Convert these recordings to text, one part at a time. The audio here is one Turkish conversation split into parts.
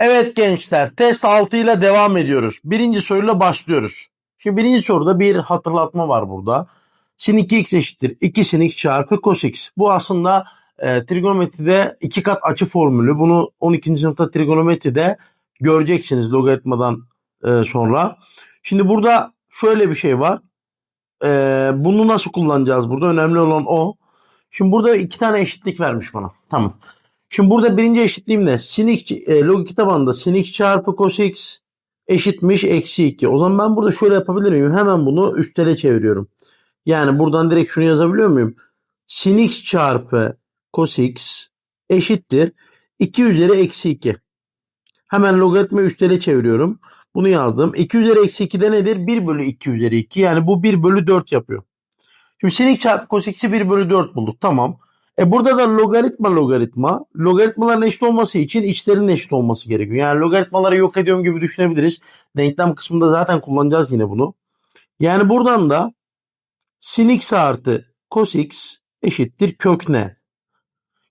Evet gençler test 6 ile devam ediyoruz. Birinci soruyla başlıyoruz. Şimdi birinci soruda bir hatırlatma var burada. Sin 2x eşittir 2 sin x çarpı cos x. Bu aslında e, trigonometride iki kat açı formülü. Bunu 12. sınıfta trigonometride göreceksiniz logaritmadan e, sonra. Şimdi burada şöyle bir şey var. E, bunu nasıl kullanacağız burada? Önemli olan o. Şimdi burada iki tane eşitlik vermiş bana. Tamam. Şimdi burada birinci eşitliğim ne? Sin e, logik tabanında sin x çarpı cos x eşitmiş eksi 2. O zaman ben burada şöyle yapabilir miyim? Hemen bunu üstele çeviriyorum. Yani buradan direkt şunu yazabiliyor muyum? Sin x çarpı cos x eşittir 2 üzeri eksi 2. Hemen logaritma üstele çeviriyorum. Bunu yazdım. 2 üzeri eksi 2 de nedir? 1 bölü 2 üzeri 2. Yani bu 1 bölü 4 yapıyor. Şimdi sin x çarpı cos x'i 1 bölü 4 bulduk. Tamam. E burada da logaritma logaritma. Logaritmaların eşit olması için içlerinin eşit olması gerekiyor. Yani logaritmaları yok ediyorum gibi düşünebiliriz. Denklem kısmında zaten kullanacağız yine bunu. Yani buradan da sin x artı cos x eşittir kök n.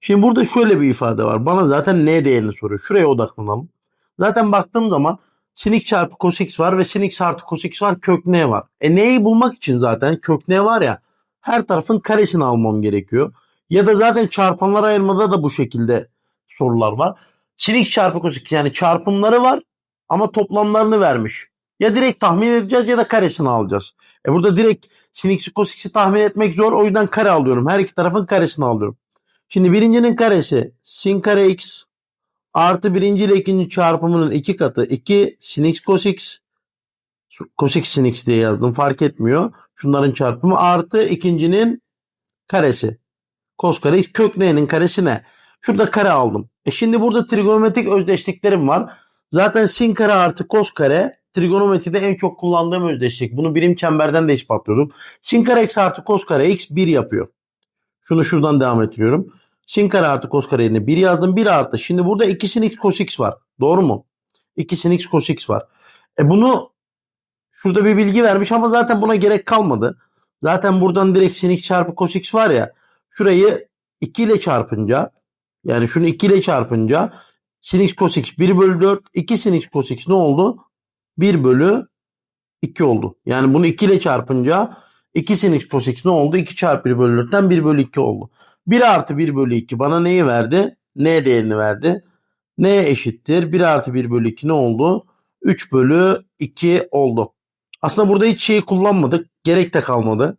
Şimdi burada şöyle bir ifade var. Bana zaten n değerini soruyor. Şuraya odaklanalım. Zaten baktığım zaman sin x çarpı cos x var ve sin x artı cos x var kök n var. E n'yi bulmak için zaten kök n var ya her tarafın karesini almam gerekiyor. Ya da zaten çarpanlar ayırmada da bu şekilde sorular var. X çarpı x yani çarpımları var ama toplamlarını vermiş. Ya direkt tahmin edeceğiz ya da karesini alacağız. E burada direkt sin x'i cos x'i tahmin etmek zor. O yüzden kare alıyorum. Her iki tarafın karesini alıyorum. Şimdi birincinin karesi sin kare x artı birinci ile ikinci çarpımının iki katı 2 sin x cos x cos x sin x diye yazdım fark etmiyor. Şunların çarpımı artı ikincinin karesi. Cos kare x kök n'nin karesi ne? Şurada kare aldım. E şimdi burada trigonometrik özdeşliklerim var. Zaten sin kare artı cos kare trigonometride en çok kullandığım özdeşlik. Bunu birim çemberden de ispatlıyordum. Sin kare x artı cos kare x 1 yapıyor. Şunu şuradan devam ettiriyorum. Sin kare artı cos kare yerine 1 yazdım. 1 artı. Şimdi burada 2 sin x cos x var. Doğru mu? 2 sin x cos x var. E bunu şurada bir bilgi vermiş ama zaten buna gerek kalmadı. Zaten buradan direkt sin x çarpı cos x var ya. Şurayı 2 ile çarpınca yani şunu 2 ile çarpınca sin x cos x 1 bölü 4 2 sin x cos x ne oldu? 1 bölü 2 oldu. Yani bunu 2 ile çarpınca 2 sin x cos x ne oldu? 2 çarpı 1 bölü 4'ten 1 bölü 2 oldu. 1 artı 1 bölü 2 bana neyi verdi? N değerini verdi. N eşittir. 1 artı 1 bölü 2 ne oldu? 3 bölü 2 oldu. Aslında burada hiç şeyi kullanmadık. Gerek de kalmadı.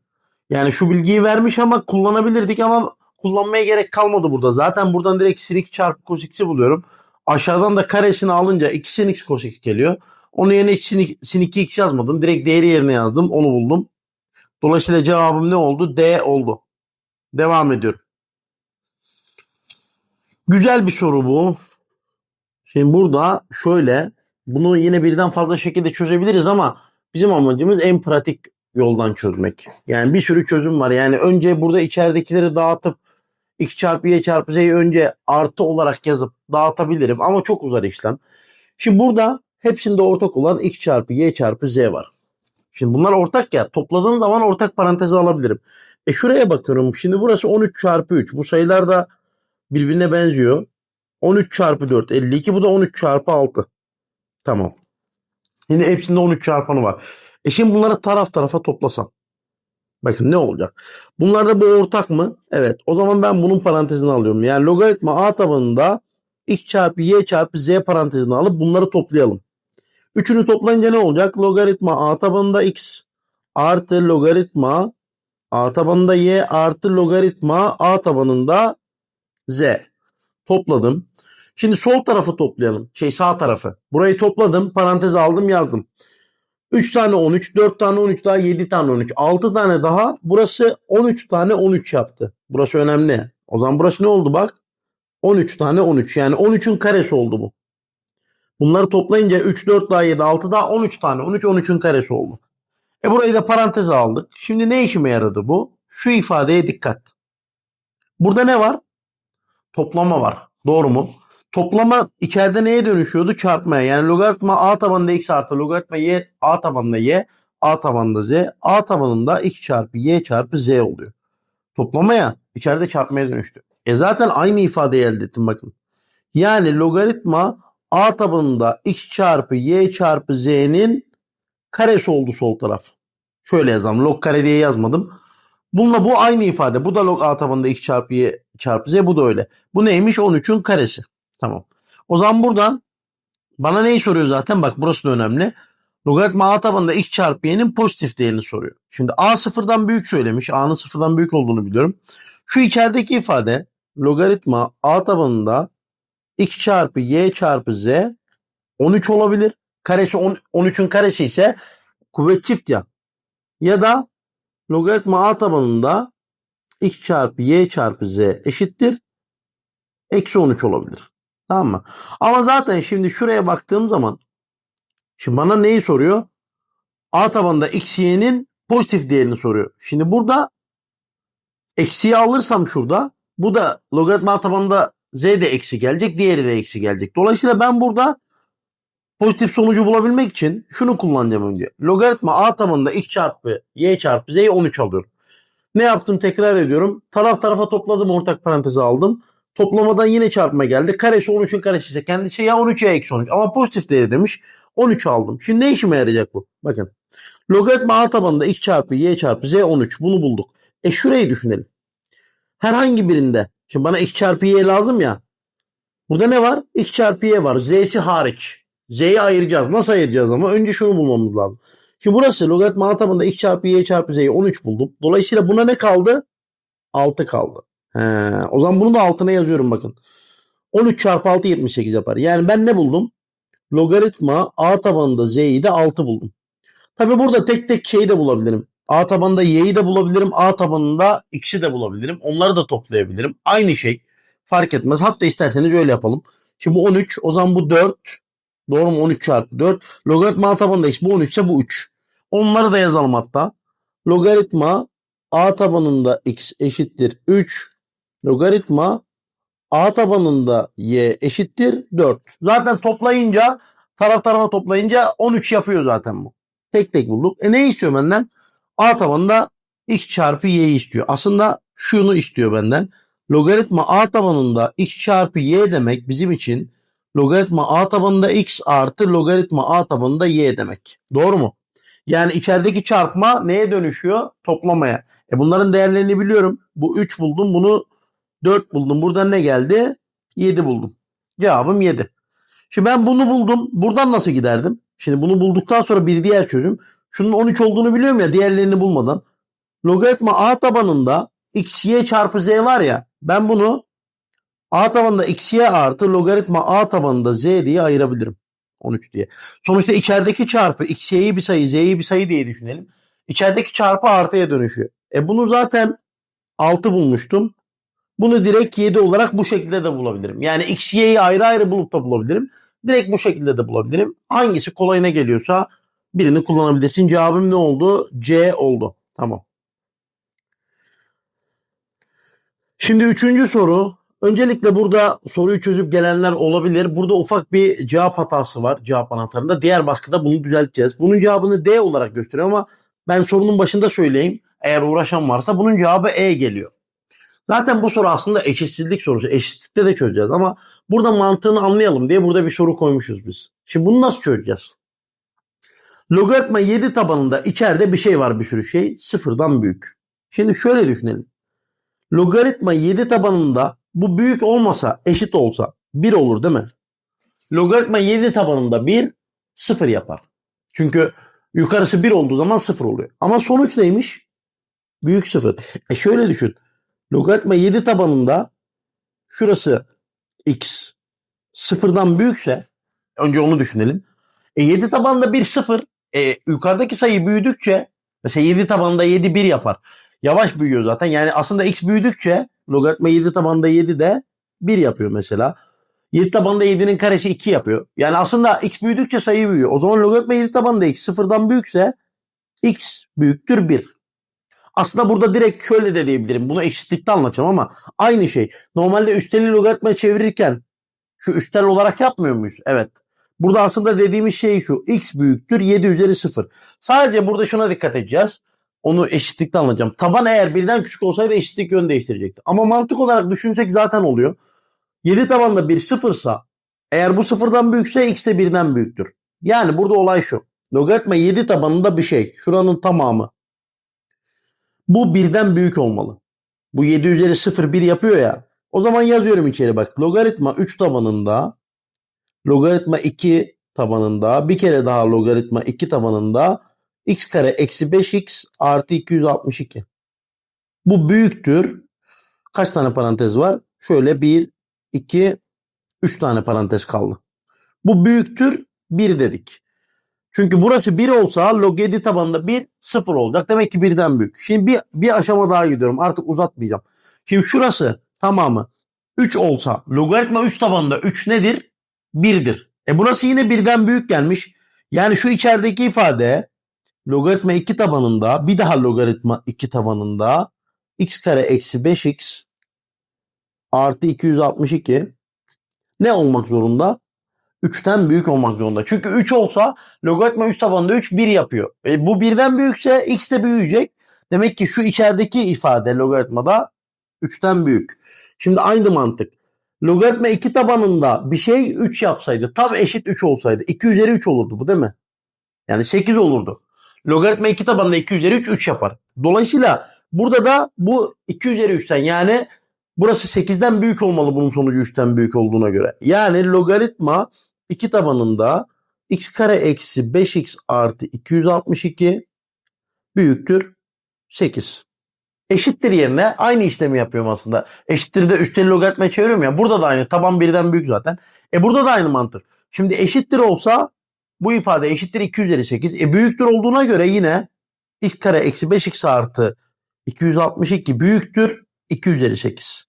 Yani şu bilgiyi vermiş ama kullanabilirdik ama kullanmaya gerek kalmadı burada. Zaten buradan direkt sin x çarpı cos buluyorum. Aşağıdan da karesini alınca 2 sin x x geliyor. Onun yerine sin, sin 2x yazmadım. Direkt değeri yerine yazdım. Onu buldum. Dolayısıyla cevabım ne oldu? D oldu. Devam ediyorum. Güzel bir soru bu. Şimdi burada şöyle bunu yine birden fazla şekilde çözebiliriz ama bizim amacımız en pratik yoldan çözmek. Yani bir sürü çözüm var. Yani önce burada içeridekileri dağıtıp x çarpı y çarpı z'yi önce artı olarak yazıp dağıtabilirim ama çok uzar işlem. Şimdi burada hepsinde ortak olan x çarpı y çarpı z var. Şimdi bunlar ortak ya topladığım zaman ortak paranteze alabilirim. E şuraya bakıyorum. Şimdi burası 13 çarpı 3. Bu sayılar da birbirine benziyor. 13 çarpı 4 52 bu da 13 çarpı 6. Tamam. Yine hepsinde 13 çarpanı var. E şimdi bunları taraf tarafa toplasam. Bakın ne olacak? Bunlar da bu ortak mı? Evet. O zaman ben bunun parantezini alıyorum. Yani logaritma a tabanında x çarpı y çarpı z parantezini alıp bunları toplayalım. Üçünü toplayınca ne olacak? Logaritma a tabanında x artı logaritma a tabanında y artı logaritma a tabanında z. Topladım. Şimdi sol tarafı toplayalım. Şey sağ tarafı. Burayı topladım. Parantez aldım yazdım. 3 tane 13, 4 tane 13 daha 7 tane 13. 6 tane daha. Burası 13 tane 13 yaptı. Burası önemli. O zaman burası ne oldu bak? 13 tane 13. Yani 13'ün karesi oldu bu. Bunları toplayınca 3, 4 daha 7, 6 daha 13 tane. 13, 13'ün karesi oldu. E burayı da paranteze aldık. Şimdi ne işime yaradı bu? Şu ifadeye dikkat. Burada ne var? Toplama var. Doğru mu? Toplama içeride neye dönüşüyordu? Çarpmaya. Yani logaritma a tabanında x artı logaritma y a tabanında y a tabanında z a tabanında x çarpı y çarpı z oluyor. Toplamaya içeride çarpmaya dönüştü. E zaten aynı ifadeyi elde ettim bakın. Yani logaritma a tabanında x çarpı y çarpı z'nin karesi oldu sol taraf. Şöyle yazalım. Log kare diye yazmadım. Bununla bu aynı ifade. Bu da log a tabanında x çarpı y çarpı z. Bu da öyle. Bu neymiş? 13'ün karesi. Tamam. O zaman buradan bana neyi soruyor zaten? Bak burası da önemli. Logaritma a tabanında x çarpı y'nin pozitif değerini soruyor. Şimdi a sıfırdan büyük söylemiş. a'nın sıfırdan büyük olduğunu biliyorum. Şu içerideki ifade logaritma a tabanında x çarpı y çarpı z 13 olabilir. Karesi 10, 13'ün karesi ise kuvvet çift ya. Ya da logaritma a tabanında x çarpı y çarpı z eşittir. Eksi 13 olabilir. Tamam mı? Ama zaten şimdi şuraya baktığım zaman şimdi bana neyi soruyor? A tabanında x y'nin pozitif değerini soruyor. Şimdi burada eksiği alırsam şurada bu da logaritma A tabanında z de eksi gelecek. Diğeri de eksi gelecek. Dolayısıyla ben burada pozitif sonucu bulabilmek için şunu kullanacağım önce. Logaritma a tabanında x çarpı y çarpı z'yi 13 alıyorum. Ne yaptım tekrar ediyorum. Taraf tarafa topladım ortak paranteze aldım. Toplamadan yine çarpma geldi. Karesi 13'ün karesi ise kendisi ya 13 ya eksi 13. Ama pozitif değeri demiş. 13 aldım. Şimdi ne işime yarayacak bu? Bakın. Logaritma a tabanında x çarpı y çarpı z 13. Bunu bulduk. E şurayı düşünelim. Herhangi birinde. Şimdi bana x çarpı y lazım ya. Burada ne var? x çarpı y var. z'si hariç. Z'yi ayıracağız. Nasıl ayıracağız ama? Önce şunu bulmamız lazım. Şimdi burası logaritma a tabanında x çarpı y çarpı z'yi 13 buldum. Dolayısıyla buna ne kaldı? 6 kaldı. He, o zaman bunu da altına yazıyorum bakın. 13 çarpı 6 78 yapar. Yani ben ne buldum? Logaritma a tabanında z'yi de 6 buldum. Tabi burada tek tek şeyi de bulabilirim. A tabanında y'yi de bulabilirim. A tabanında x'i de bulabilirim. Onları da toplayabilirim. Aynı şey. Fark etmez. Hatta isterseniz öyle yapalım. Şimdi bu 13. O zaman bu 4. Doğru mu? 13 çarpı 4. Logaritma a tabanında x. Bu 13 ise bu 3. Onları da yazalım hatta. Logaritma a tabanında x eşittir 3. Logaritma a tabanında y eşittir 4. Zaten toplayınca taraf tarafa toplayınca 13 yapıyor zaten bu. Tek tek bulduk. E ne istiyor benden? A tabanında x çarpı y'yi istiyor. Aslında şunu istiyor benden. Logaritma a tabanında x çarpı y demek bizim için logaritma a tabanında x artı logaritma a tabanında y demek. Doğru mu? Yani içerideki çarpma neye dönüşüyor? Toplamaya. E bunların değerlerini biliyorum. Bu 3 buldum. Bunu 4 buldum. Buradan ne geldi? 7 buldum. Cevabım 7. Şimdi ben bunu buldum. Buradan nasıl giderdim? Şimdi bunu bulduktan sonra bir diğer çözüm. Şunun 13 olduğunu biliyorum ya diğerlerini bulmadan. Logaritma a tabanında x y çarpı z var ya ben bunu a tabanında x y artı logaritma a tabanında z diye ayırabilirim. 13 diye. Sonuçta içerideki çarpı x y'yi bir sayı z'yi bir sayı diye düşünelim. İçerideki çarpı artıya dönüşüyor. E bunu zaten 6 bulmuştum. Bunu direkt 7 olarak bu şekilde de bulabilirim. Yani x y'yi ayrı ayrı bulup da bulabilirim. Direkt bu şekilde de bulabilirim. Hangisi kolayına geliyorsa birini kullanabilirsin. Cevabım ne oldu? C oldu. Tamam. Şimdi üçüncü soru. Öncelikle burada soruyu çözüp gelenler olabilir. Burada ufak bir cevap hatası var cevap anahtarında. Diğer baskıda bunu düzelteceğiz. Bunun cevabını D olarak gösteriyor ama ben sorunun başında söyleyeyim. Eğer uğraşan varsa bunun cevabı E geliyor. Zaten bu soru aslında eşitsizlik sorusu. Eşitlikte de çözeceğiz ama burada mantığını anlayalım diye burada bir soru koymuşuz biz. Şimdi bunu nasıl çözeceğiz? Logaritma 7 tabanında içeride bir şey var bir sürü şey. Sıfırdan büyük. Şimdi şöyle düşünelim. Logaritma 7 tabanında bu büyük olmasa eşit olsa 1 olur değil mi? Logaritma 7 tabanında 1 0 yapar. Çünkü yukarısı 1 olduğu zaman 0 oluyor. Ama sonuç neymiş? Büyük 0. E şöyle düşün. Logaritma 7 tabanında şurası x sıfırdan büyükse önce onu düşünelim. E 7 tabanında 1 0. E yukarıdaki sayı büyüdükçe mesela 7 tabanında 7 1 yapar. Yavaş büyüyor zaten. Yani aslında x büyüdükçe logaritma 7 tabanında 7 de 1 yapıyor mesela. 7 tabanında 7'nin karesi 2 yapıyor. Yani aslında x büyüdükçe sayı büyüyor. O zaman logaritma 7 tabanında x sıfırdan büyükse x büyüktür 1. Aslında burada direkt şöyle de diyebilirim. Bunu eşitlikte anlatacağım ama aynı şey. Normalde üsteli logaritma çevirirken şu üstel olarak yapmıyor muyuz? Evet. Burada aslında dediğimiz şey şu. X büyüktür 7 üzeri 0. Sadece burada şuna dikkat edeceğiz. Onu eşitlikte anlatacağım. Taban eğer birden küçük olsaydı eşitlik yön değiştirecekti. Ama mantık olarak düşünsek zaten oluyor. 7 tabanda bir sıfırsa Eğer bu sıfırdan büyükse x de birden büyüktür. Yani burada olay şu. Logaritma 7 tabanında bir şey. Şuranın tamamı. Bu birden büyük olmalı. Bu 7 üzeri 0 1 yapıyor ya. O zaman yazıyorum içeri bak. Logaritma 3 tabanında logaritma 2 tabanında bir kere daha logaritma 2 tabanında x kare eksi 5x artı 262. Bu büyüktür. Kaç tane parantez var? Şöyle 1, 2, 3 tane parantez kaldı. Bu büyüktür 1 dedik. Çünkü burası 1 olsa log 7 tabanında 1 0 olacak. Demek ki birden büyük. Şimdi bir, bir aşama daha gidiyorum. Artık uzatmayacağım. Şimdi şurası tamamı 3 olsa logaritma 3 tabanında 3 nedir? 1'dir. E burası yine birden büyük gelmiş. Yani şu içerideki ifade logaritma 2 tabanında bir daha logaritma 2 tabanında x kare eksi 5x artı 262 ne olmak zorunda? 3'ten büyük olmak zorunda. Çünkü 3 olsa logaritma 3 tabanında 3 1 yapıyor. E bu birden büyükse x de büyüyecek. Demek ki şu içerideki ifade logaritmada 3'ten büyük. Şimdi aynı mantık. Logaritma 2 tabanında bir şey 3 yapsaydı tam eşit 3 olsaydı 2 üzeri 3 olurdu bu değil mi? Yani 8 olurdu. Logaritma 2 tabanında 2 üzeri 3 3 yapar. Dolayısıyla burada da bu 2 üzeri 3'ten yani burası 8'den büyük olmalı bunun sonucu 3'ten büyük olduğuna göre. Yani logaritma 2 tabanında x kare eksi 5x artı 262 büyüktür 8. Eşittir yerine aynı işlemi yapıyorum aslında. Eşittir de üsteli logaritmaya çeviriyorum ya. Burada da aynı. Taban birden büyük zaten. E burada da aynı mantık. Şimdi eşittir olsa bu ifade eşittir 2 üzeri 8. E büyüktür olduğuna göre yine x kare eksi 5x artı 262 büyüktür 2 üzeri 8.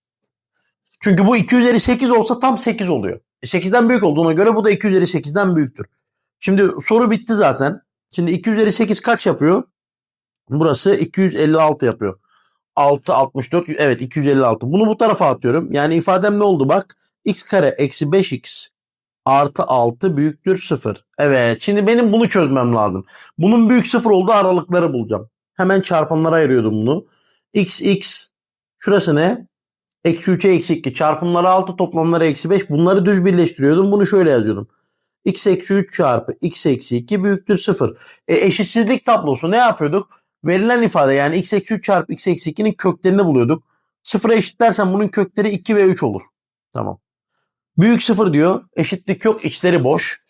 Çünkü bu 2 üzeri 8 olsa tam 8 oluyor. E 8'den büyük olduğuna göre bu da 2 üzeri 8'den büyüktür. Şimdi soru bitti zaten. Şimdi 2 üzeri 8 kaç yapıyor? Burası 256 yapıyor. 6, 64, evet 256. Bunu bu tarafa atıyorum. Yani ifadem ne oldu bak. x kare eksi 5x artı 6 büyüktür 0. Evet şimdi benim bunu çözmem lazım. Bunun büyük 0 olduğu aralıkları bulacağım. Hemen çarpanlara ayırıyordum bunu. x, x. Şurası ne? Eksi 3'e eksi 2. Çarpımları 6 toplamları eksi 5. Bunları düz birleştiriyordum. Bunu şöyle yazıyordum. x eksi 3 çarpı x eksi 2 büyüktür 0. E, eşitsizlik tablosu ne yapıyorduk? Verilen ifade yani x eksi 3 çarpı x eksi 2'nin köklerini buluyorduk. Sıfıra eşitlersen bunun kökleri 2 ve 3 olur. Tamam. Büyük sıfır diyor. Eşitlik yok. içleri boş.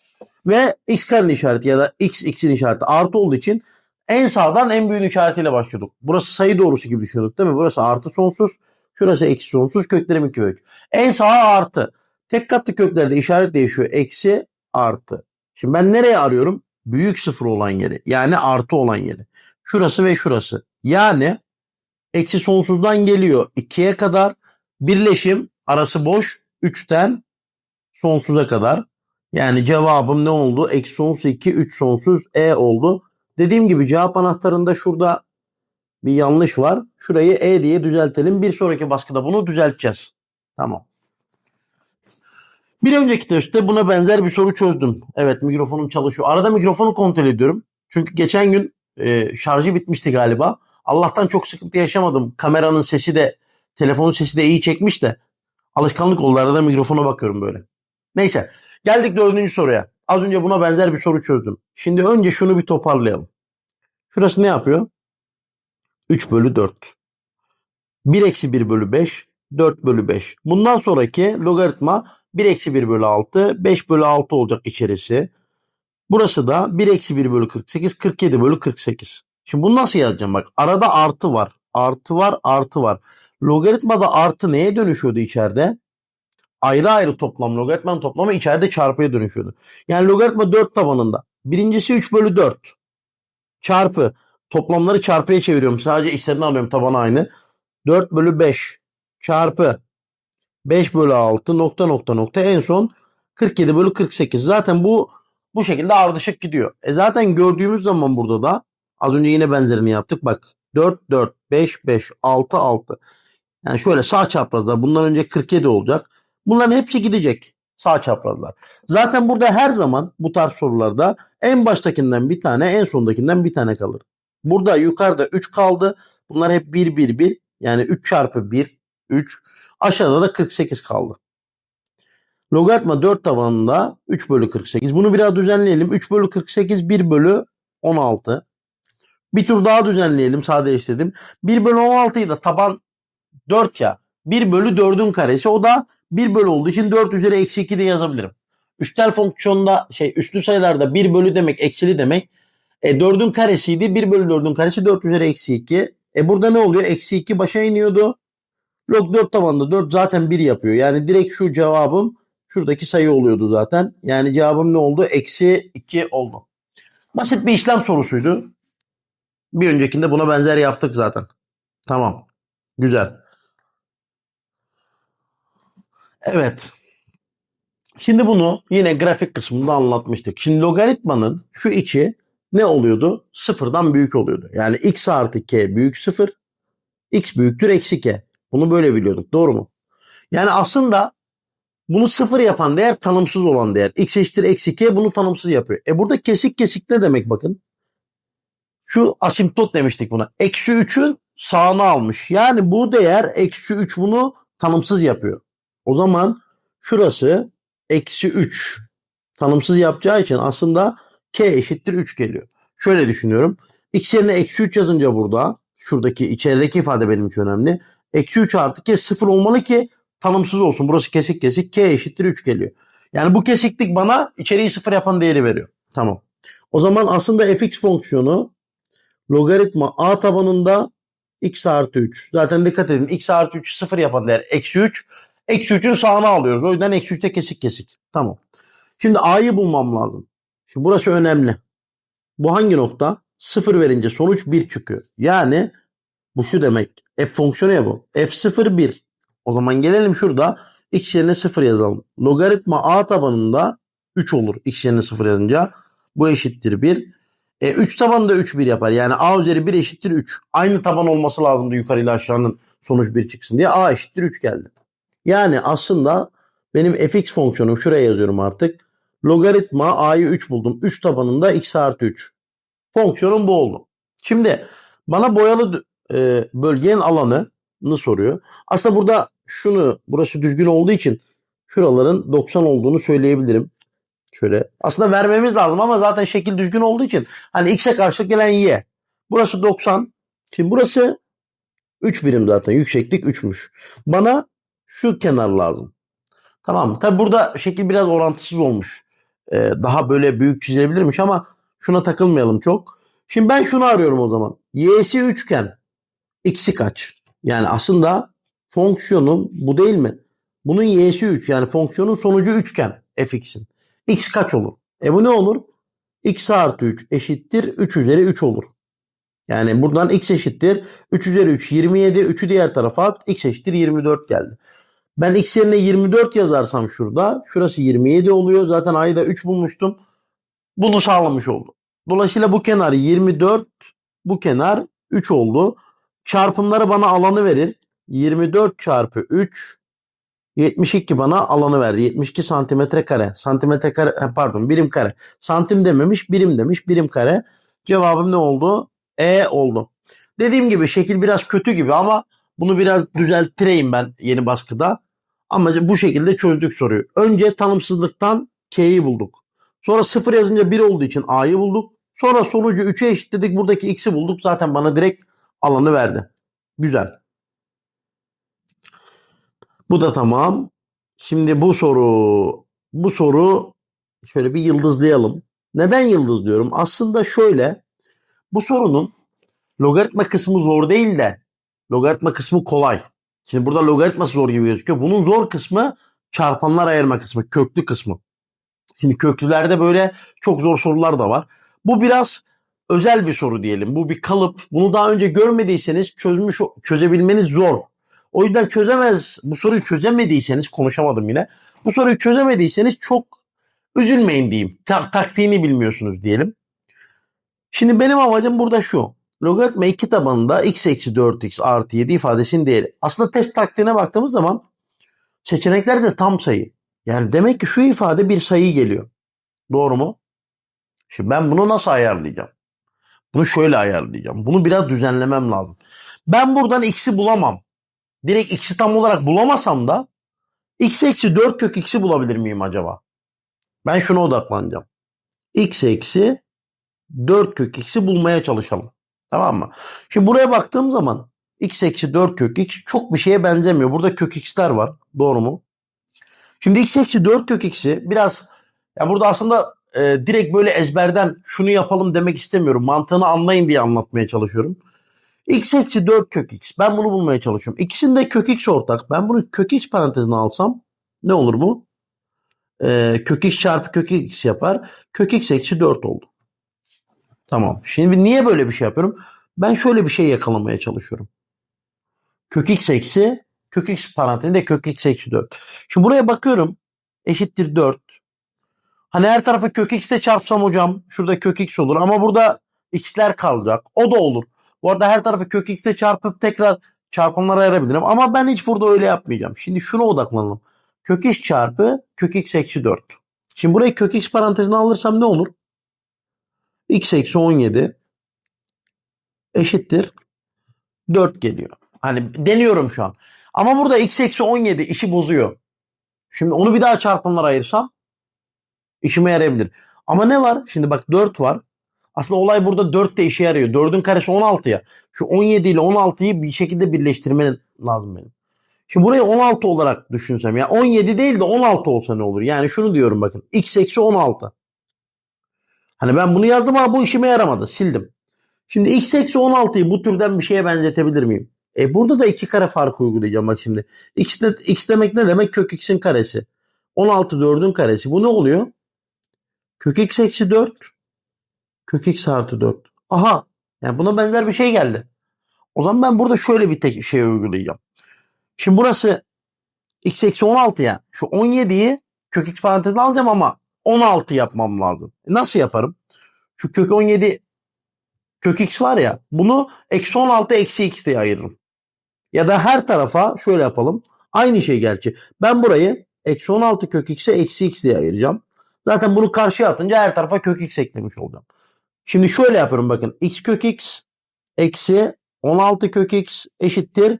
Ve x karenin işareti ya da x x'in işareti artı olduğu için en sağdan en büyüğün işaretiyle başlıyorduk. Burası sayı doğrusu gibi düşünüyorduk değil mi? Burası artı sonsuz. Şurası eksi sonsuz. Köklerim 2 ve 3. En sağa artı. Tek katlı köklerde işaret değişiyor. Eksi artı. Şimdi ben nereye arıyorum? Büyük sıfır olan yeri. Yani artı olan yeri. Şurası ve şurası. Yani eksi sonsuzdan geliyor 2'ye kadar. Birleşim arası boş. 3'ten sonsuza kadar. Yani cevabım ne oldu? Eksi sonsuz 2, 3 sonsuz E oldu. Dediğim gibi cevap anahtarında şurada bir yanlış var. Şurayı E diye düzeltelim. Bir sonraki baskıda bunu düzelteceğiz. Tamam. Bir önceki testte buna benzer bir soru çözdüm. Evet mikrofonum çalışıyor. Arada mikrofonu kontrol ediyorum. Çünkü geçen gün e, şarjı bitmişti galiba. Allah'tan çok sıkıntı yaşamadım. Kameranın sesi de telefonun sesi de iyi çekmiş de alışkanlık oldu. Arada mikrofona bakıyorum böyle. Neyse geldik dördüncü soruya. Az önce buna benzer bir soru çözdüm. Şimdi önce şunu bir toparlayalım. Şurası ne yapıyor? 3 bölü 4. 1 eksi 1 bölü 5. 4 bölü 5. Bundan sonraki logaritma 1 eksi 1 bölü 6. 5 bölü 6 olacak içerisi. Burası da 1 eksi 1 bölü 48. 47 bölü 48. Şimdi bunu nasıl yazacağım? Bak arada artı var. Artı var artı var. Logaritmada artı neye dönüşüyordu içeride? Ayrı ayrı toplam logaritmanın toplamı içeride çarpıya dönüşüyordu. Yani logaritma 4 tabanında. Birincisi 3 bölü 4. Çarpı. Toplamları çarpıya çeviriyorum. Sadece içlerini alıyorum tabanı aynı. 4 bölü 5 çarpı 5 bölü 6 nokta nokta nokta en son 47 bölü 48. Zaten bu bu şekilde ardışık gidiyor. E zaten gördüğümüz zaman burada da az önce yine benzerini yaptık. Bak 4 4 5 5 6 6. Yani şöyle sağ çaprazda bundan önce 47 olacak. Bunların hepsi gidecek sağ çaprazlar. Zaten burada her zaman bu tarz sorularda en baştakinden bir tane en sondakinden bir tane kalır. Burada yukarıda 3 kaldı. Bunlar hep 1 1 1 yani 3 çarpı 1 3. Aşağıda da 48 kaldı. Logaritma 4 tabanında 3 bölü 48. Bunu biraz düzenleyelim. 3 bölü 48 1 bölü 16. Bir tur daha düzenleyelim. Sadeleştirdim. 1 bölü 16'yı da taban 4 ya. 1 bölü 4'ün karesi. O da 1 bölü olduğu için 4 üzeri eksi 2 de yazabilirim. Üstel fonksiyonda şey üslü sayılarda 1 bölü demek eksili demek. E 4'ün karesiydi. 1 bölü 4'ün karesi 4 üzeri eksi 2. E burada ne oluyor? Eksi 2 başa iniyordu. Log 4 tabanında 4 zaten 1 yapıyor. Yani direkt şu cevabım şuradaki sayı oluyordu zaten. Yani cevabım ne oldu? Eksi 2 oldu. Basit bir işlem sorusuydu. Bir öncekinde buna benzer yaptık zaten. Tamam. Güzel. Evet. Şimdi bunu yine grafik kısmında anlatmıştık. Şimdi logaritmanın şu içi ne oluyordu? Sıfırdan büyük oluyordu. Yani x artı k büyük sıfır. x büyüktür eksi k. Bunu böyle biliyorduk. Doğru mu? Yani aslında bunu sıfır yapan değer tanımsız olan değer. x eşittir eksi k bunu tanımsız yapıyor. E burada kesik kesik ne demek bakın. Şu asimptot demiştik buna. Eksi 3'ün sağını almış. Yani bu değer eksi 3 bunu tanımsız yapıyor. O zaman şurası eksi 3 tanımsız yapacağı için aslında k eşittir 3 geliyor. Şöyle düşünüyorum. x yerine eksi 3 yazınca burada şuradaki içerideki ifade benim için önemli. Eksi 3 artı k 0 olmalı ki tanımsız olsun. Burası kesik kesik k eşittir 3 geliyor. Yani bu kesiklik bana içeriği 0 yapan değeri veriyor. Tamam. O zaman aslında fx fonksiyonu logaritma a tabanında x artı 3. Zaten dikkat edin x artı 3 0 yapan değer eksi 3. Eksi 3'ün sağını alıyoruz. O yüzden eksi 3'te kesik kesik. Tamam. Şimdi a'yı bulmam lazım. Şimdi burası önemli. Bu hangi nokta? 0 verince sonuç 1 çıkıyor. Yani bu şu demek. F fonksiyonu ya bu. F0 1. O zaman gelelim şurada x yerine 0 yazalım. Logaritma a tabanında 3 olur x yerine 0 yazınca. Bu eşittir 1. E, 3 tabanında 3 1 yapar. Yani a üzeri 1 eşittir 3. Aynı taban olması lazımdı yukarıyla aşağının sonuç 1 çıksın diye. a eşittir 3 geldi. Yani aslında benim fx fonksiyonum şuraya yazıyorum artık. Logaritma a'yı 3 buldum. 3 tabanında x artı 3. Fonksiyonum bu oldu. Şimdi bana boyalı e, bölgenin alanını soruyor. Aslında burada şunu burası düzgün olduğu için şuraların 90 olduğunu söyleyebilirim. Şöyle. Aslında vermemiz lazım ama zaten şekil düzgün olduğu için hani x'e karşı gelen y. Burası 90. Şimdi burası 3 birim zaten. Yükseklik 3'müş. Bana şu kenar lazım. Tamam mı? Tabi burada şekil biraz orantısız olmuş. Ee, daha böyle büyük çizebilirmiş ama şuna takılmayalım çok. Şimdi ben şunu arıyorum o zaman. Y'si üçgen. X'i kaç? Yani aslında fonksiyonun bu değil mi? Bunun y'si 3 yani fonksiyonun sonucu üçgen fx'in. x kaç olur? E bu ne olur? x artı 3 eşittir 3 üzeri 3 olur. Yani buradan x eşittir 3 üzeri 3 27 3'ü diğer tarafa at x eşittir 24 geldi. Ben x yerine 24 yazarsam şurada şurası 27 oluyor. Zaten a'yı da 3 bulmuştum. Bunu sağlamış oldu. Dolayısıyla bu kenar 24 bu kenar 3 oldu. Çarpımları bana alanı verir. 24 çarpı 3 72 bana alanı verdi. 72 santimetre kare. Santimetre kare pardon birim kare. Santim dememiş birim demiş birim kare. Cevabım ne oldu? E oldu. Dediğim gibi şekil biraz kötü gibi ama bunu biraz düzelttireyim ben yeni baskıda. Ama bu şekilde çözdük soruyu. Önce tanımsızlıktan K'yi bulduk. Sonra 0 yazınca 1 olduğu için A'yı bulduk. Sonra sonucu 3'e eşitledik. Buradaki X'i bulduk. Zaten bana direkt alanı verdi. Güzel. Bu da tamam. Şimdi bu soru bu soru şöyle bir yıldızlayalım. Neden yıldızlıyorum? Aslında şöyle bu sorunun logaritma kısmı zor değil de logaritma kısmı kolay. Şimdi burada logaritması zor gibi gözüküyor. Bunun zor kısmı çarpanlar ayırma kısmı, köklü kısmı. Şimdi köklülerde böyle çok zor sorular da var. Bu biraz özel bir soru diyelim. Bu bir kalıp. Bunu daha önce görmediyseniz çözmüş çözebilmeniz zor. O yüzden çözemez, bu soruyu çözemediyseniz konuşamadım yine. Bu soruyu çözemediyseniz çok üzülmeyin diyeyim. Ta- taktiğini bilmiyorsunuz diyelim. Şimdi benim amacım burada şu. Logaritma 2 tabanında x eksi 4x artı 7 ifadesinin değeri. Aslında test taktiğine baktığımız zaman seçenekler de tam sayı. Yani demek ki şu ifade bir sayı geliyor. Doğru mu? Şimdi ben bunu nasıl ayarlayacağım? Bunu şöyle ayarlayacağım. Bunu biraz düzenlemem lazım. Ben buradan x'i bulamam. Direkt x'i tam olarak bulamasam da x eksi 4 kök x'i bulabilir miyim acaba? Ben şuna odaklanacağım. x eksi 4 kök x'i bulmaya çalışalım. Tamam mı? Şimdi buraya baktığım zaman x eksi 4 kök x çok bir şeye benzemiyor. Burada kök x'ler var. Doğru mu? Şimdi x eksi 4 kök x'i biraz ya burada aslında e, direkt böyle ezberden şunu yapalım demek istemiyorum. Mantığını anlayın diye anlatmaya çalışıyorum. x eksi 4 kök x. Ben bunu bulmaya çalışıyorum. İkisinde kök x ortak. Ben bunu kök x parantezine alsam ne olur bu? E, kök x çarpı kök x yapar. Kök x eksi 4 oldu. Tamam. Şimdi niye böyle bir şey yapıyorum? Ben şöyle bir şey yakalamaya çalışıyorum. Kök x eksi kök x parantezinde kök x eksi 4. Şimdi buraya bakıyorum. Eşittir 4. Hani her tarafa kök x çarpsam hocam şurada kök x olur ama burada x'ler kalacak. O da olur. Bu arada her tarafı kök x çarpıp tekrar çarpanlara ayırabilirim. Ama ben hiç burada öyle yapmayacağım. Şimdi şuna odaklanalım. Kök x çarpı kök x eksi 4. Şimdi burayı kök x parantezine alırsam ne olur? X eksi 17 eşittir 4 geliyor. Hani deniyorum şu an. Ama burada x eksi 17 işi bozuyor. Şimdi onu bir daha çarpanlara ayırsam işime yarayabilir. Ama ne var? Şimdi bak 4 var. Aslında olay burada 4 de işe yarıyor. 4'ün karesi 16 ya. Şu 17 ile 16'yı bir şekilde birleştirmen lazım benim. Şimdi burayı 16 olarak düşünsem ya 17 değil de 16 olsa ne olur? Yani şunu diyorum bakın. x eksi 16. Hani ben bunu yazdım ama bu işime yaramadı. Sildim. Şimdi x eksi 16'yı bu türden bir şeye benzetebilir miyim? E burada da iki kare farkı uygulayacağım bak şimdi. X, de, x demek ne demek? Kök x'in karesi. 16 4'ün karesi. Bu ne oluyor? Kök x eksi 4. Kök x artı 4. Aha. Yani buna benzer bir şey geldi. O zaman ben burada şöyle bir tek şey uygulayacağım. Şimdi burası x eksi 16 ya. Şu 17'yi kök x parantezine alacağım ama 16 yapmam lazım. E nasıl yaparım? Şu kök 17 kök x var ya bunu eksi 16 eksi x diye ayırırım. Ya da her tarafa şöyle yapalım. Aynı şey gerçi. Ben burayı eksi 16 kök x'e eksi x diye ayıracağım. Zaten bunu karşıya atınca her tarafa kök x eklemiş olacağım. Şimdi şöyle yapıyorum bakın. x kök x eksi 16 kök x eşittir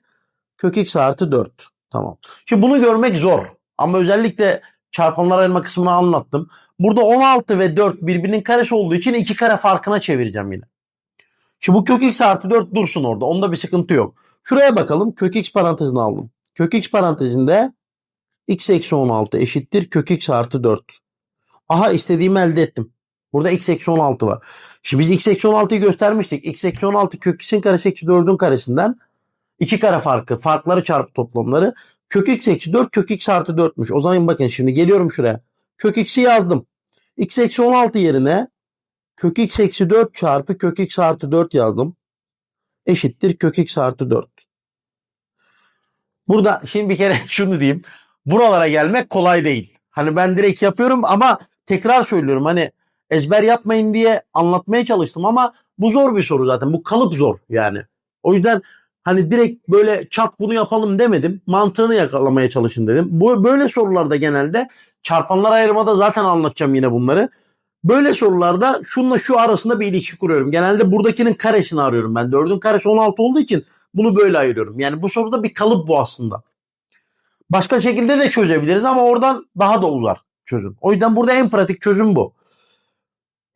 kök x artı 4. Tamam. Şimdi bunu görmek zor. Ama özellikle çarpanlar ayırma kısmını anlattım. Burada 16 ve 4 birbirinin karesi olduğu için iki kare farkına çevireceğim yine. Şimdi bu kök x artı 4 dursun orada. Onda bir sıkıntı yok. Şuraya bakalım. Kök x parantezini aldım. Kök x parantezinde x eksi 16 eşittir kök x artı 4. Aha istediğimi elde ettim. Burada x eksi 16 var. Şimdi biz x eksi 16'yı göstermiştik. x eksi 16 kök x'in karesi eksi 4'ün karesinden iki kare farkı. Farkları çarpı toplamları. Kök x eksi 4 kök x artı 4'müş. O zaman bakın şimdi geliyorum şuraya. Kök x'i yazdım. x eksi 16 yerine kök x eksi 4 çarpı kök x artı 4 yazdım. Eşittir kök x artı 4. Burada şimdi bir kere şunu diyeyim. Buralara gelmek kolay değil. Hani ben direkt yapıyorum ama tekrar söylüyorum. Hani ezber yapmayın diye anlatmaya çalıştım ama bu zor bir soru zaten. Bu kalıp zor yani. O yüzden hani direkt böyle çat bunu yapalım demedim. Mantığını yakalamaya çalışın dedim. Bu böyle sorularda genelde çarpanlar ayırmada zaten anlatacağım yine bunları. Böyle sorularda şunla şu arasında bir ilişki kuruyorum. Genelde buradakinin karesini arıyorum ben. 4'ün karesi 16 olduğu için bunu böyle ayırıyorum. Yani bu soruda bir kalıp bu aslında. Başka şekilde de çözebiliriz ama oradan daha da uzar çözüm. O yüzden burada en pratik çözüm bu.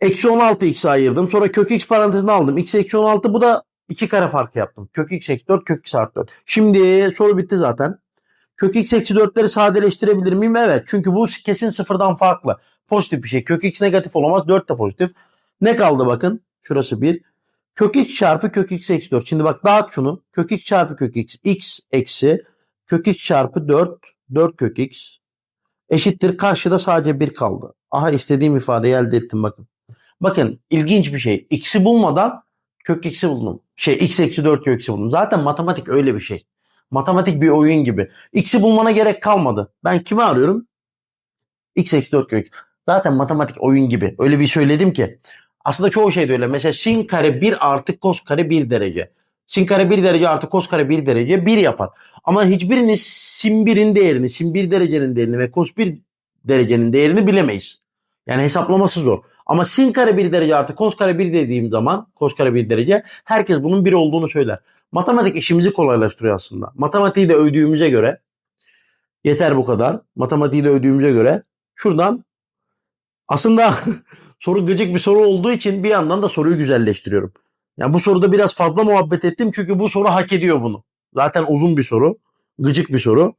Eksi 16 x ayırdım. Sonra kök x parantezine aldım. x eksi 16 bu da iki kare farkı yaptım. Kök x eksi 4 kök x artı 4. Şimdi soru bitti zaten. Kök x eksi 4'leri sadeleştirebilir miyim? Evet. Çünkü bu kesin sıfırdan farklı. Pozitif bir şey. Kök x negatif olamaz. 4 de pozitif. Ne kaldı bakın? Şurası 1. Kök x çarpı kök x eksi 4. Şimdi bak dağıt şunu. Kök x çarpı kök x. x eksi kök x çarpı 4. 4 kök x. Eşittir. Karşıda sadece 1 kaldı. Aha istediğim ifadeyi elde ettim bakın. Bakın ilginç bir şey. X'i bulmadan kök x'i buldum. Şey x eksi 4 kök x'i buldum. Zaten matematik öyle bir şey. Matematik bir oyun gibi. X'i bulmana gerek kalmadı. Ben kimi arıyorum? X eksi 4 kök. Zaten matematik oyun gibi. Öyle bir söyledim ki. Aslında çoğu şey de öyle. Mesela sin kare 1 artı kos kare 1 derece. Sin kare 1 derece artı kos kare 1 derece 1 yapar. Ama hiçbiriniz sin 1'in değerini, sin 1 derecenin değerini ve kos 1 derecenin değerini bilemeyiz. Yani hesaplaması zor. Ama sin kare 1 derece artı kos kare 1 dediğim zaman kos kare 1 derece herkes bunun 1 olduğunu söyler. Matematik işimizi kolaylaştırıyor aslında. Matematiği de övdüğümüze göre Yeter bu kadar. Matematiği de ödüğümüze göre. Şuradan aslında soru gıcık bir soru olduğu için bir yandan da soruyu güzelleştiriyorum. Yani bu soruda biraz fazla muhabbet ettim çünkü bu soru hak ediyor bunu. Zaten uzun bir soru. Gıcık bir soru.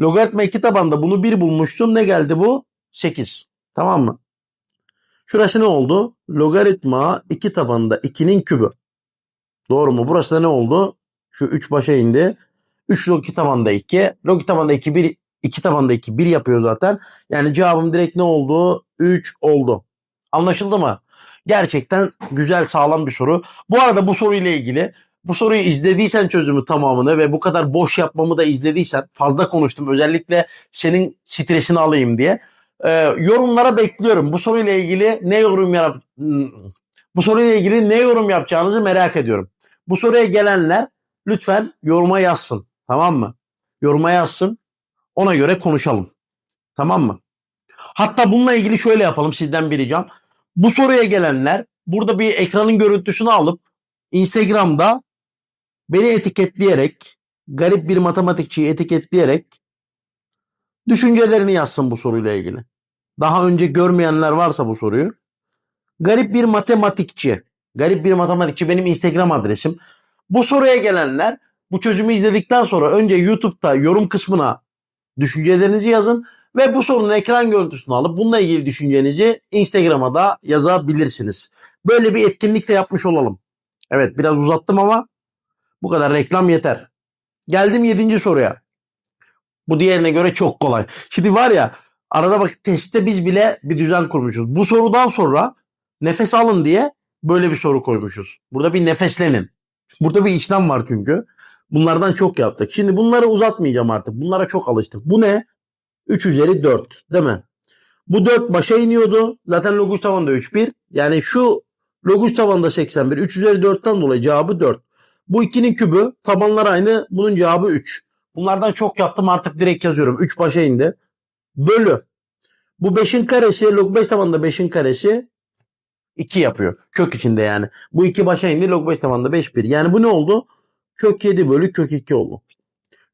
Logaritma 2 tabanda bunu 1 bulmuştum. Ne geldi bu? 8. Tamam mı? Şurası ne oldu? Logaritma 2 tabanında 2'nin kübü. Doğru mu? Burası da ne oldu? Şu 3 başa indi. 3 log 2 tabanda 2. Log 2 tabanda 2 1 2 tabanda 2 1 yapıyor zaten. Yani cevabım direkt ne oldu? 3 oldu. Anlaşıldı mı? Gerçekten güzel sağlam bir soru. Bu arada bu soruyla ilgili bu soruyu izlediysen çözümü tamamını ve bu kadar boş yapmamı da izlediysen fazla konuştum özellikle senin stresini alayım diye. Ee, yorumlara bekliyorum. Bu soruyla ilgili ne yorum yap Hmm. bu soruyla ilgili ne yorum yapacağınızı merak ediyorum. Bu soruya gelenler lütfen yoruma yazsın. Tamam mı? Yoruma yazsın. Ona göre konuşalım. Tamam mı? Hatta bununla ilgili şöyle yapalım sizden bir ricam. Bu soruya gelenler burada bir ekranın görüntüsünü alıp Instagram'da beni etiketleyerek garip bir matematikçiyi etiketleyerek düşüncelerini yazsın bu soruyla ilgili. Daha önce görmeyenler varsa bu soruyu. Garip bir matematikçi. Garip bir matematikçi benim Instagram adresim. Bu soruya gelenler bu çözümü izledikten sonra önce YouTube'da yorum kısmına düşüncelerinizi yazın ve bu sorunun ekran görüntüsünü alıp bununla ilgili düşüncenizi Instagram'a da yazabilirsiniz. Böyle bir etkinlik de yapmış olalım. Evet biraz uzattım ama bu kadar reklam yeter. Geldim 7. soruya. Bu diğerine göre çok kolay. Şimdi var ya arada bak testte biz bile bir düzen kurmuşuz. Bu sorudan sonra nefes alın diye böyle bir soru koymuşuz. Burada bir nefeslenin. Burada bir işlem var çünkü. Bunlardan çok yaptık. Şimdi bunları uzatmayacağım artık. Bunlara çok alıştık. Bu ne? 3 üzeri 4 değil mi? Bu 4 başa iniyordu. Zaten log 3 tavanda 3 1. Yani şu log 3 tavanda 81. 3 üzeri 4'ten dolayı cevabı 4. Bu 2'nin kübü tabanlar aynı. Bunun cevabı 3. Bunlardan çok yaptım artık direkt yazıyorum. 3 başa indi. Bölü. Bu 5'in karesi log 5 tabanında 5'in karesi 2 yapıyor. Kök içinde yani. Bu 2 başa indi log 5 tabanında 5 1. Yani bu ne oldu? Kök 7 bölü kök 2 oldu.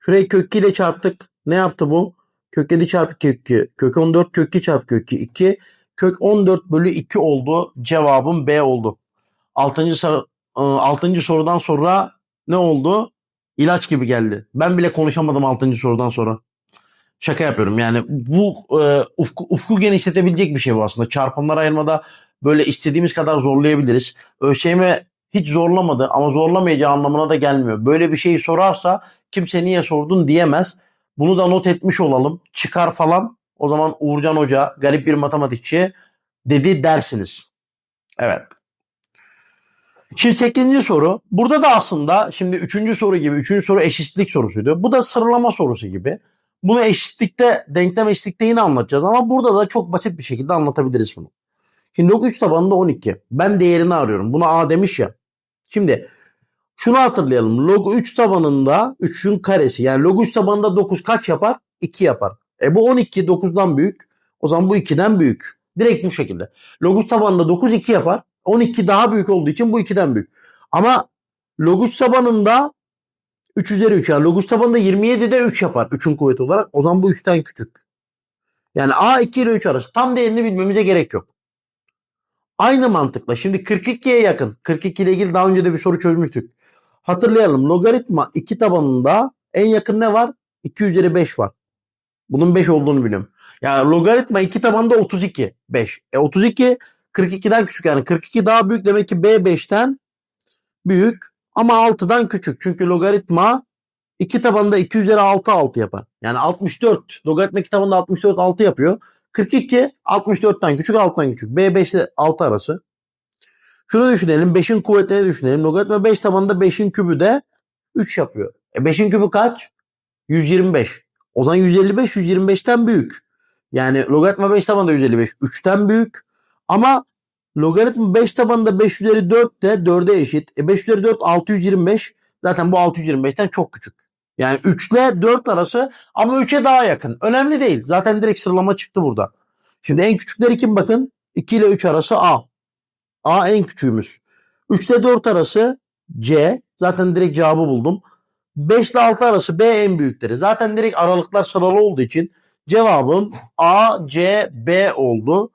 Şurayı kök 2 ile çarptık. Ne yaptı bu? Kök 7 çarpı kök 2. Kök 14 kök 2 çarpı kök 2. 2. Kök 14 bölü 2 oldu. Cevabım B oldu. 6. Soru, 6. sorudan sonra ne oldu? İlaç gibi geldi. Ben bile konuşamadım 6. sorudan sonra. Şaka yapıyorum. Yani bu e, ufku, ufku genişletebilecek bir şey bu aslında. Çarpanlar ayırmada böyle istediğimiz kadar zorlayabiliriz. ÖSYM hiç zorlamadı ama zorlamayacağı anlamına da gelmiyor. Böyle bir şeyi sorarsa kimse niye sordun diyemez. Bunu da not etmiş olalım. Çıkar falan o zaman Uğurcan Hoca garip bir matematikçi dedi dersiniz. Evet. Şimdi 8. soru. Burada da aslında şimdi 3. soru gibi 3. soru eşitlik sorusuydu. Bu da sıralama sorusu gibi. Bunu eşitlikte, denklem eşitlikte yine anlatacağız ama burada da çok basit bir şekilde anlatabiliriz bunu. Şimdi log 3 tabanında 12. Ben değerini arıyorum. Buna A demiş ya. Şimdi şunu hatırlayalım. Log 3 tabanında 3'ün karesi yani log 3 tabanında 9 kaç yapar? 2 yapar. E bu 12 9'dan büyük. O zaman bu 2'den büyük. Direkt bu şekilde. Log 3 tabanında 9 2 yapar. 12 daha büyük olduğu için bu 2'den büyük. Ama log 3 tabanında 3 üzeri 3 yani log 3 tabanında 27'de 3 yapar 3'ün kuvveti olarak. O zaman bu 3'ten küçük. Yani A 2 ile 3 arası. Tam değerini bilmemize gerek yok. Aynı mantıkla şimdi 42'ye yakın. 42 ile ilgili daha önce de bir soru çözmüştük. Hatırlayalım logaritma 2 tabanında en yakın ne var? 2 üzeri 5 var. Bunun 5 olduğunu biliyorum. Yani logaritma 2 tabanında 32. 5. E 32 42'den küçük yani 42 daha büyük demek ki B 5'ten büyük ama 6'dan küçük. Çünkü logaritma 2 tabanında 2 üzeri 6 6 yapar. Yani 64. Logaritma 2 tabanında 64 6 yapıyor. 42 64'ten küçük 6'dan küçük. B 5 ile 6 arası. Şunu düşünelim. 5'in kuvvetlerini düşünelim. Logaritma 5 tabanında 5'in kübü de 3 yapıyor. E 5'in kübü kaç? 125. O zaman 155 125'ten büyük. Yani logaritma 5 tabanında 155 3'ten büyük. Ama logaritma 5 tabanında 5 üzeri 4 de 4'e eşit. E 5 üzeri 4 625. Zaten bu 625'ten çok küçük. Yani 3 ile 4 arası ama 3'e daha yakın. Önemli değil. Zaten direkt sıralama çıktı burada. Şimdi en küçükleri kim bakın? 2 ile 3 arası A. A en küçüğümüz. 3 ile 4 arası C. Zaten direkt cevabı buldum. 5 ile 6 arası B en büyükleri. Zaten direkt aralıklar sıralı olduğu için cevabım A, C, B oldu.